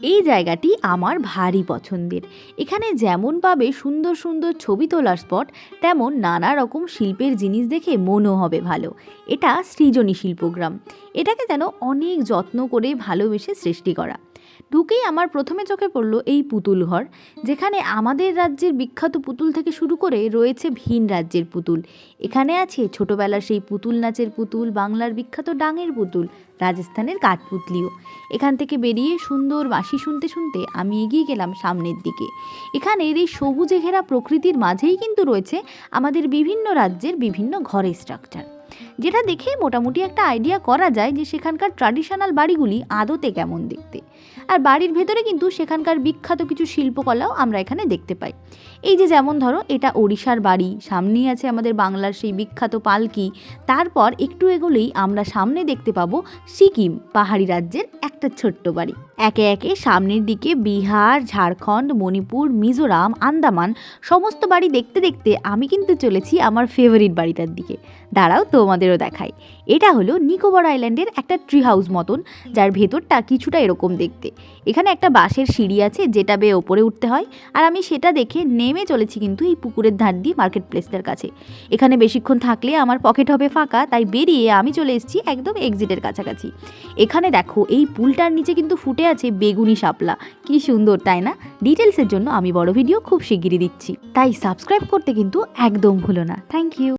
এই জায়গাটি আমার ভারী পছন্দের। এখানে যেমন পাবে সুন্দর সুন্দর ছবি তোলার স্পট, তেমন নানা রকম শিল্পের জিনিস দেখে মনও হবে ভালো। এটা সৃজনী শিল্পগ্রাম। এটাকে যেন অনেক যত্ন করে ভালোবেসে সৃষ্টি করা। ঢুকেই আমার প্রথমে চোখে পড়ল এই পুতুল ঘর, যেখানে আমাদের রাজ্যের বিখ্যাত পুতুল থেকে শুরু করে রয়েছে ভিন রাজ্যের পুতুল। এখানে আছে ছোটোবেলার সেই পুতুল নাচের পুতুল, বাংলার বিখ্যাত ডাঙের পুতুল, রাজস্থানের কাঠপুতলিও। এখান থেকে বেরিয়ে সুন্দর বাঁশি শুনতে শুনতে আমি এগিয়ে গেলাম সামনের দিকে। এখানের এই সবুজে ঘেরা প্রকৃতির মাঝেই কিন্তু রয়েছে আমাদের বিভিন্ন রাজ্যের বিভিন্ন ঘরের স্ট্রাকচার যেটা দেখেই মোটামুটি একটা আইডিয়া করা যায় যে সেখানকার ট্র্যাডিশনাল বাড়িগুলি আদতে কেমন দেখতে। আর বাড়ির ভেতরে কিন্তু সেখানকার বিখ্যাত কিছু শিল্পকলাও আমরা এখানে দেখতে পাই। এই যে যেমন ধরো, এটা ওড়িশার বাড়ি, সামনেই আছে আমাদের বাংলার সেই বিখ্যাত পালকি, তারপর একটু এগোলেই আমরা সামনে দেখতে পাবো সিকিম পাহাড়ি রাজ্যের একটা ছোট্ট বাড়ি। একে একে সামনের দিকে বিহার, ঝাড়খণ্ড, মণিপুর, মিজোরাম, আন্দামান সমস্ত বাড়ি দেখতে দেখতে আমি কিন্তু চলেছি আমার ফেভারিট বাড়িটার দিকে। দাঁড়াও তোমাদেরও দেখাই। এটা হলো নিকোবর আইল্যান্ডের একটা ট্রি হাউস মতন, যার ভেতরটা কিছুটা এরকম দেখতে। এখানে একটা বাঁশের সিঁড়ি আছে যেটা বেয়ে ওপরে উঠতে হয় আর আমি সেটা দেখে নেমে চলেছি কিন্তু এই পুকুরের ধার দিয়ে মার্কেট প্লেসটার কাছে। এখানে বেশিক্ষণ থাকলে আমার পকেট হবে ফাঁকা, তাই বেরিয়ে আমি চলে এসেছি একদম এক্সিটের কাছাকাছি। এখানে দেখো এই পুলটার নিচে কিন্তু ফুটে আছে বেগুনি শাপলা। কি সুন্দর, তাই না? ডিটেলসের জন্য আমি বড় ভিডিও খুব শিগগিরই দিচ্ছি। তাই সাবস্ক্রাইব করতে কিন্তু একদম ভুলো না। Thank you